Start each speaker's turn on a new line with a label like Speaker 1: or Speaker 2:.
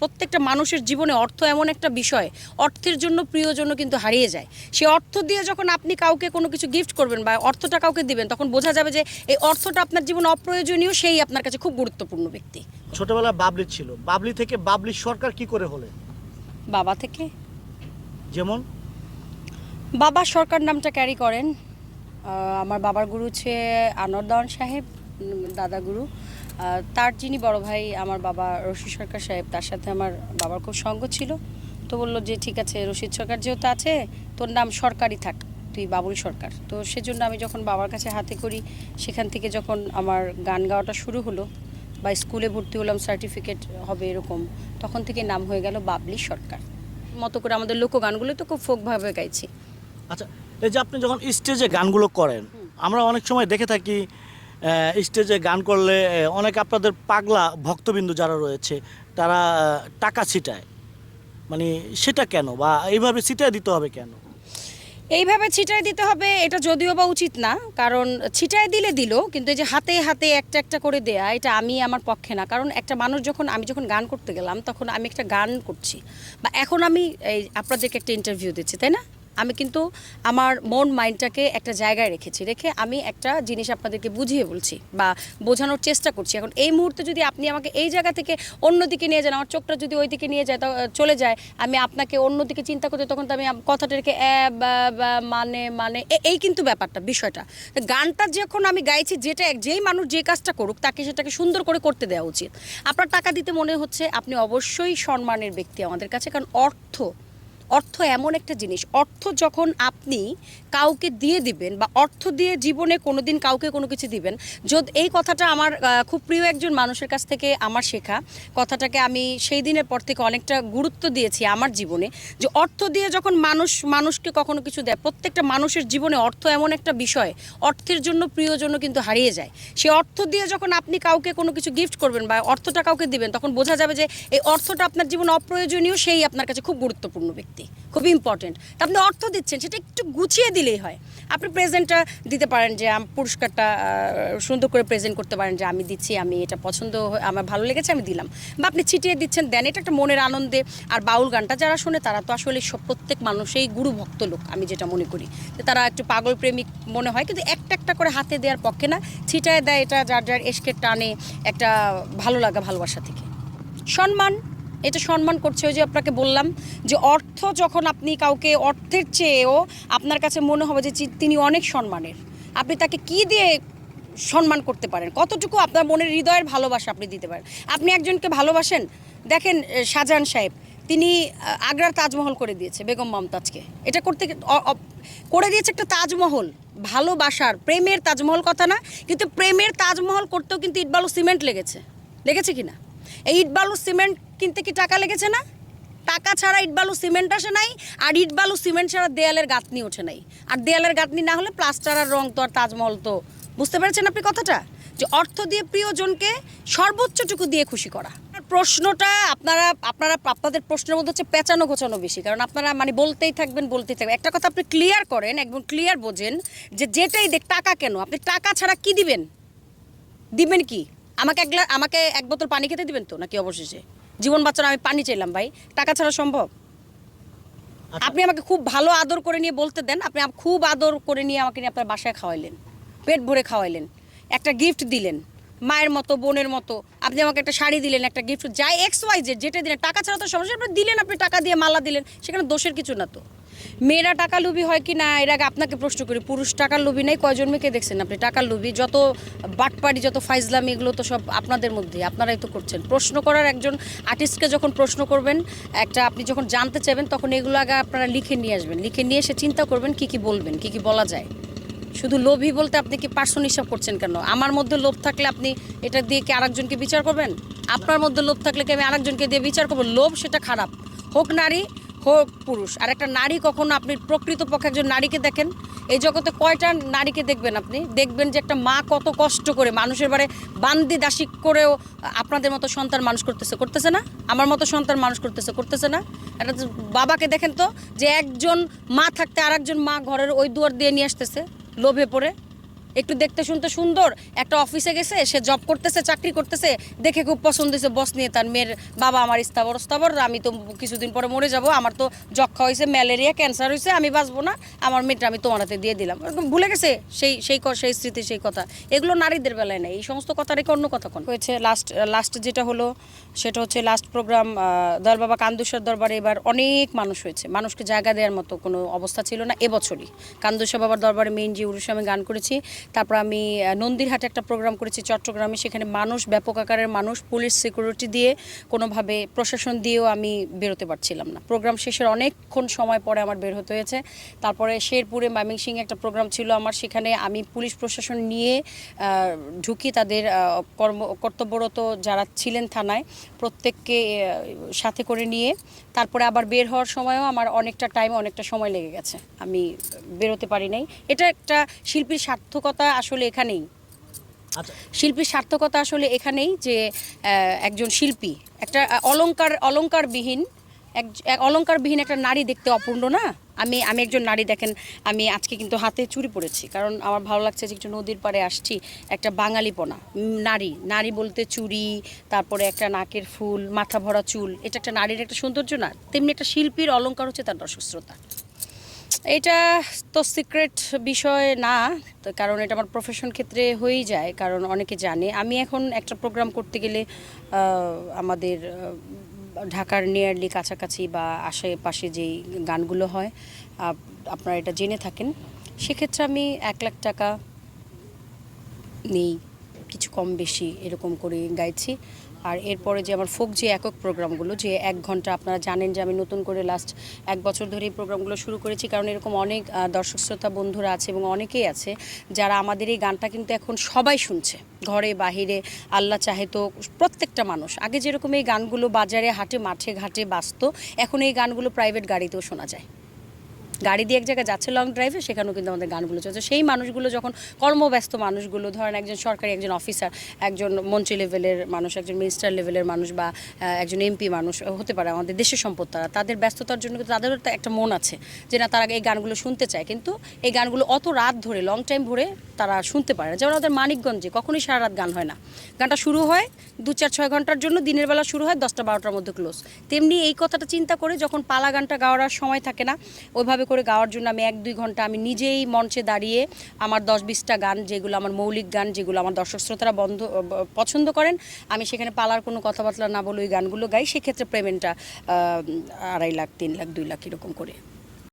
Speaker 1: প্রত্যেকটা মানুষের জীবনে অর্থ এমন একটা বিষয় অর্থের জন্য প্রিয়জন কিন্তু হারিয়ে যায়। সে অর্থ দিয়ে যখন আপনি কাউকে কোনো কিছু গিফট করবেন বা অর্থটা কাউকে দিবেন তখন বোঝা যাবে যে এই অর্থটা আপনার জীবনে অপ্রয়োজনীয় সেই আপনার কাছে খুব গুরুত্বপূর্ণ ব্যক্তি।
Speaker 2: ছোটবেলায় বাবলি ছিল। বাবলি থেকে বাবলি সরকার কি করে হলে
Speaker 1: বাবা থেকে?
Speaker 2: যেমন?
Speaker 1: বাবা সরকার নামটা ক্যারি করেন। আমার বাবার গুরু হচ্ছে আনোয়ার সাহেব দাদা গুরু। তার যিনি বড় ভাই আমার বাবা রশিদ সরকার সাহেব তার সাথে আমার বাবার খুব সঙ্গ ছিল। তো বলল যে ঠিক আছে রশিদ সরকার যেহেতু আছে তোর নাম সরকারি থাক তুই বাবুল সরকার। তো সেজন্য আমি যখন বাবার কাছে হাতে করি সেখান থেকে যখন আমার গান গাওয়াটা শুরু হলো বা স্কুলে ভর্তি হলাম সার্টিফিকেট হবে এরকম তখন থেকে নাম হয়ে গেল বাবলি সরকার। মতো করে আমাদের লোকগানগুলো তো খুব ফোকভাবে গাইছি।
Speaker 2: আচ্ছা এই যে আপনি যখন স্টেজে গানগুলো করেন আমরা অনেক সময় দেখে থাকি স্টেজে গান করলে অনেক আপনাদের পাগলা ভক্তবিন্দু যারা রয়েছে, তারা টাকা ছিটায়। মানে সেটা কেন? বা এইভাবে ছিটায় দিতে হবে কেন?
Speaker 1: এইভাবে ছিটায় দিতে হবে, এটা যদিও বা উচিত না, কারণ ছিটায় দিলে দিল, কিন্তু এই যে হাতে হাতে একটা একটা করে দেয়া, এটা আমি আমার পক্ষে না। কারণ একটা মানুষ যখন, আমি যখন গান করতে গেলাম, তখন আমি একটা গান করছি। বা এখন আমি এই, আপনাদেরকে একটা ইন্টারভিউ দিচ্ছি, তাই না? আমি কিন্তু আমার মন মাইন্ডটাকে একটা জায়গায় রেখেছি রেখে আমি একটা জিনিস আপনাদেরকে বুঝিয়ে বলছি বা বোঝানোর চেষ্টা করছি। এখন এই মুহূর্তে যদি আপনি আমাকে এই জায়গা থেকে অন্যদিকে নিয়ে যান আমার চোখটা যদি ওই দিকে নিয়ে যায় তা- চলে যায় আমি আপনাকে অন্যদিকে চিন্তা করতে তখন তো আমি বা, বা, মানে মানে এই কিন্তু ব্যাপারটা বিষয়টা। গানটা যখন আমি গাইছি যেটা যেই মানুষ যে কাজটা করুক তাকে সেটাকে সুন্দর করে করতে দেওয়া উচিত। আপনার টাকা দিতে মনে হচ্ছে আপনি অবশ্যই সম্মানের ব্যক্তি আমাদের কাছে কারণ অর্থ অর্থ এমন একটা জিনিস, অর্থ যখন আপনি কাউকে দিয়ে দিবেন বা অর্থ দিয়ে জীবনে কোনোদিন কাউকে কোনো কিছু দিবেন, যদি, এই কথাটা আমার খুব প্রিয় একজন মানুষের কাছ থেকে আমার শেখা। কথাটাকে আমি সেই দিনের পর থেকে অনেকটা গুরুত্ব দিয়েছি আমার জীবনে, যে অর্থ দিয়ে যখন মানুষ, মানুষকে কখনো কিছু দেয়, প্রত্যেকটা মানুষের জীবনে অর্থ এমন একটা বিষয়, অর্থের জন্য প্রিয়জন কিন্তু হারিয়ে যায়। সে অর্থ দিয়ে যখন আপনি কাউকে কোনো কিছু গিফট করবেন বা অর্থটা কাউকে দিবেন, তখন বোঝা যাবে যে এই অর্থটা আপনার জীবনে অপ্রয়োজনীয়, সেই আপনার কাছে খুব গুরুত্বপূর্ণ ব্যক্তি। খুব ইম্পর্টেন্ট তা আপনি অর্থ দিচ্ছেন, সেটা একটু গুছিয়ে দিলেই হয়। আপনি প্রেজেন্টটা দিতে পারেন যে পুরস্কারটা সুন্দর করে প্রেজেন্ট করতে পারেন যে, আমি দিচ্ছি, আমি এটা পছন্দ আমার ভালো লেগেছে, আমি দিলাম। বা আপনি ছিটিয়ে দিচ্ছেন, দেন এটা একটা মনের আনন্দে। আর বাউল গানটা যারা শোনে, তারা তো আসলে প্রত্যেক মানুষই গুরু ভক্ত লোক, আমি যেটা মনে করি। যে তারা একটু পাগল প্রেমিক মনে হয়, কিন্তু একটা একটা করে হাতে দেওয়ার পক্ষে না, ছিটায় দেয় এটা, যার যার এসকে টানে একটা ভালো লাগা, ভালোবাসা থেকে। সম্মান এটা সম্মান করছে ওই যে আপনাকে বললাম যে অর্থ যখন আপনি কাউকে অর্থের চেয়েও আপনার কাছে মনে হবে যে তিনি অনেক সম্মানের, আপনি তাকে কি দিয়ে সম্মান করতে পারেন? কতটুকু আপনার মনের হৃদয়ের ভালোবাসা আপনি দিতে পারেন? আপনি একজনকে ভালোবাসেন? দেখেন শাহজাহান সাহেব, তিনি আগ্রার তাজমহল করে দিয়েছে বেগম মমতাজকে। এটা করতে করে দিয়েছে একটা তাজমহল। ভালোবাসার, প্রেমের তাজমহল কথা না, কিন্তু প্রেমের তাজমহল করতেও কিন্তু ইটবালু সিমেন্ট লেগেছে। লেগেছে কি না? এই ইটবালু সিমেন্ট কিনতে কি টাকা লেগেছে না? টাকা ছাড়া ইটবালু সিমেন্ট আসে নাই, আর ইটবালু সিমেন্ট ছাড়া দেয়ালের গাঁথনি ওঠে নাই। আর দেয়ালের গাঁথনি না হলে প্লাস্টার আর রং তো আর তাজমহল তো। বুঝতে পেরেছেন আপনি কথাটা? যে অর্থ দিয়ে প্রিয়জনকে সর্বোচ্চটুকু দিয়ে খুশি করা। প্রশ্নটা আপনারা আপনারা আপনাদের প্রশ্নের মধ্যে হচ্ছে পেঁচানো গোছানো বেশি, কারণ আপনারা মানে বলতেই থাকবেন বলতেই থাকবেন। একটা কথা আপনি ক্লিয়ার করেন, একদম ক্লিয়ার বোঝেন যে যেটাই দেখ, টাকা কেন? আপনি টাকা ছাড়া কি দিবেন? দিবেন কি? আমাকে এক আমাকে এক বোতল পানি খেতে দিবেন তো নাকি অবশেষে? জীবন বাচ্চারা আমি পানি চাইলাম ভাই। টাকা ছাড়া সম্ভব?
Speaker 2: আচ্ছা।
Speaker 1: আপনি আমাকে খুব ভালো আদর করে নিয়ে বলতে দেন আপনি খুব আদর করে নিয়ে আমাকে নিয়ে আপনার বাসায় খাওয়াইলেন পেট ভরে খাওয়াইলেন একটা গিফট দিলেন মায়ের মতো বোনের মতো আপনি আমাকে একটা শাড়ি দিলেন একটা গিফট যাই এক্স ওয়াই জেড যেটা দিলেন টাকা ছাড়া তো সমস্যা আপনি দিলেন আপনি টাকা দিয়ে মালা দিলেন সেখানে দোষের কিছু না তো। মেয়েরা টাকা লুবি হয় কি না? এর আগে আপনাকে প্রশ্ন করি, পুরুষ টাকার লুবি নেই? কয়জন মেয়েকে দেখছেন আপনি? টাকার লুবি যত বাটপাড়ি, যত ফাইজলাম, এগুলো তো সব আপনাদের মধ্যে, আপনারাই তো করছেন। প্রশ্ন করার একজন আর্টিস্টকে যখন প্রশ্ন করবেন, একটা আপনি যখন জানতে চাইবেন, তখন এগুলো আগে আপনারা লিখে নিয়ে আসবেন। লিখে নিয়ে এসে চিন্তা করবেন, কি কি বলবেন, কি কি বলা যায়। শুধু লোভী বলতে আপনি কি পার্সন হিসাব করছেন কেন? আমার মধ্যে লোভ থাকলে আপনি এটা দিয়ে কি আরেকজনকে বিচার করবেন? আপনার মধ্যে লোভ থাকলে কি আমি আরেকজনকে দিয়ে বিচার করব? লোভ সেটা খারাপ। হোক নারী হোক পুরুষ। আর একটা নারী কখনো আপনি প্রকৃত পক্ষে একজন নারীকে দেখেন, এই জগতে কয়টা নারীকে দেখবেন আপনি? দেখবেন যে একটা মা কত কষ্ট করে মানুষের বাড়ি বান্দি দাসী করেও আপনাদের মতো সন্তান মানুষ করতেছে। করতেছে না? আমার মতো সন্তান মানুষ করতেছে। করতেছে না? একটা বাবাকে দেখেন তো, যে একজন মা থাকতে আর একজন মা ঘরের ওই দুয়ার দিয়ে নিয়ে আসতেছে, লোভে পড়ে। একটু দেখতে শুনতে সুন্দর। একটা অফিসে গেছে, সে জব করতেছে, চাকরি করতেছে, দেখে খুব পছন্দ হয়েছে। বস নিয়ে তার মেয়ের বাবা আমার স্থাবর স্থাবর, আমি তো কিছুদিন পরে মরে যাব, আমার তো যক্ষা হয়েছে, ম্যালেরিয়া ক্যান্সার হয়েছে, আমি বাঁচবো না, আমার মেয়েটা আমি তোমার হাতে দিয়ে দিলাম। ভুলে গেছে সেই সেই সেই স্মৃতি, সেই কথা। এগুলো নারীদের বেলায় নেই, এই সমস্ত কথা রেখে অন্য কথা কোন? হয়েছে লাস্ট লাস্ট যেটা হলো, সেটা হচ্ছে লাস্ট প্রোগ্রাম দল বাবা কান্দুসার দরবারে এবার অনেক মানুষ হয়েছে। মানুষকে জায়গা দেওয়ার মতো কোনো অবস্থা ছিল না, এবছরই। কান্দুসা বাবার দরবারে মেইন যে উরুষে আমি গান করেছি। তারপর আমি নন্দীরহাটে একটা প্রোগ্রাম করেছি চট্টগ্রামে, সেখানে মানুষ, ব্যাপক আকারের মানুষ পুলিশ সিকিউরিটি দিয়ে কোনোভাবে প্রশাসন দিয়েও আমি বেরোতে পারছিলাম না। প্রোগ্রাম শেষের অনেকক্ষণ সময় পরে আমার বের হতে হয়েছে। তারপরে শেরপুরে ময়মনসিং একটা প্রোগ্রাম ছিল আমার, সেখানে আমি পুলিশ প্রশাসন নিয়ে ঢুকি তাদের কর্ম, কর্তব্যরত যারা ছিলেন থানায়, প্রত্যেককে সাথে করে নিয়ে, তারপরে আবার বের হওয়ার সময়ও আমার অনেকটা টাইম অনেকটা সময় লেগে গেছে। আমি বেরোতে পারি নাই। এটা একটা শিল্পীর সার্থকতা আসলে এখানেই।
Speaker 2: আচ্ছা।
Speaker 1: শিল্পীর সার্থকতা আসলে এখানেই যে একজন শিল্পী একটা আহ, অলংকার অলংকারবিহীন এক অলংকারবিহীন একটা নারী দেখতে অপূর্ণ না? আমি আমি একজন নারী দেখেন আমি আজকে কিন্তু হাতে চুরি পরেছি কারণ আমার ভালো লাগছে যে একটু নদীর পাড়ে আসছি একটা বাঙালিপনা নারী নারী বলতে চুরি তারপরে একটা নাকের ফুল মাথা ভরা চুল এটা একটা নারীর একটা সৌন্দর্য না তেমনি একটা শিল্পীর অলংকার হচ্ছে তার দর্শক শ্রোতা এটা তো সিক্রেট বিষয় না, তো কারণ এটা আমার প্রফেশন ক্ষেত্রে হয়েই যায়, কারণ অনেকে জানে। আমি এখন একটা প্রোগ্রাম করতে গেলে আমাদের ঢাকার নিয়ারলি কাছাকাছি বা আশেপাশে যেই গানগুলো হয়, আপ- আপনারা এটা জেনে থাকেন। সেক্ষেত্রে আমি এক লাখ টাকা নেই। কিছু কম বেশি এরকম করে গাইছি। আর এরপরে যে আমার ফোক যে একক প্রোগ্রামগুলো, যে এক ঘণ্টা আপনারা জানেন যে আমি নতুন করে লাস্ট এক বছর ধরে এই প্রোগ্রামগুলো শুরু করেছি, কারণ এরকম অনেক দর্শক শ্রোতা বন্ধুরা আছে এবং অনেকেই আছে যারা আমাদের এই গানটা কিন্তু এখন সবাই শুনছে। ঘরে, বাহিরে, আল্লাহ চাহে তো প্রত্যেকটা মানুষ। আগে যেরকম এই গানগুলো বাজারে, হাটে, মাঠে ঘাটে বাজতো, এখন এই গানগুলো প্রাইভেট গাড়িতেও শোনা যায়। গাড়ি দিয়ে এক জায়গায় যাচ্ছে লং ড্রাইভে সেখানেও কিন্তু আমাদের গানগুলো চলছে। সেই মানুষগুলো যখন কর্মব্যস্ত মানুষগুলো, ধরেন একজন সরকারি, একজন অফিসার একজন মন্ত্রী লেভেলের মানুষ, একজন মিনিস্টার লেভেলের মানুষ বা একজন এমপি মানুষ হতে পারে আমাদের দেশের সম্পদ তারা, তাদের ব্যস্ততার জন্য কিন্তু তাদেরও একটা- মন আছে যে না, তারা এই গানগুলো শুনতে চায়। কিন্তু এই গানগুলো অত রাত ধরে লং টাইম ভরে তারা শুনতে পারে যেমন আমাদের মানিকগঞ্জে কখনোই সারা রাত গান হয় না। গানটা শুরু হয় দু চার ছয় ঘণ্টার জন্য, দিনের বেলা শুরু হয় দশটা বারোটার মধ্যে ক্লোজ তেমনি এই কথাটা চিন্তা করে যখন পালা গানটা গাওয়ার সময় থাকে না, ওইভাবে করে গাওয়ার জন্য আমি এক দুই ঘণ্টা আমি নিজেই মঞ্চে দাঁড়িয়ে আমার দশ বিশটা গান, যেগুলো আমার মৌলিক গান, যেগুলো আমার দর্শক শ্রোতারা বন্ধ পছন্দ করেন, আমি সেখানে পালার কোনো কথাবার্তা না বলে ওই গানগুলো গাই। সেক্ষেত্রে পেমেন্টটা আড়াই লাখ, তিন লাখ, দুই লাখ এরকম করে।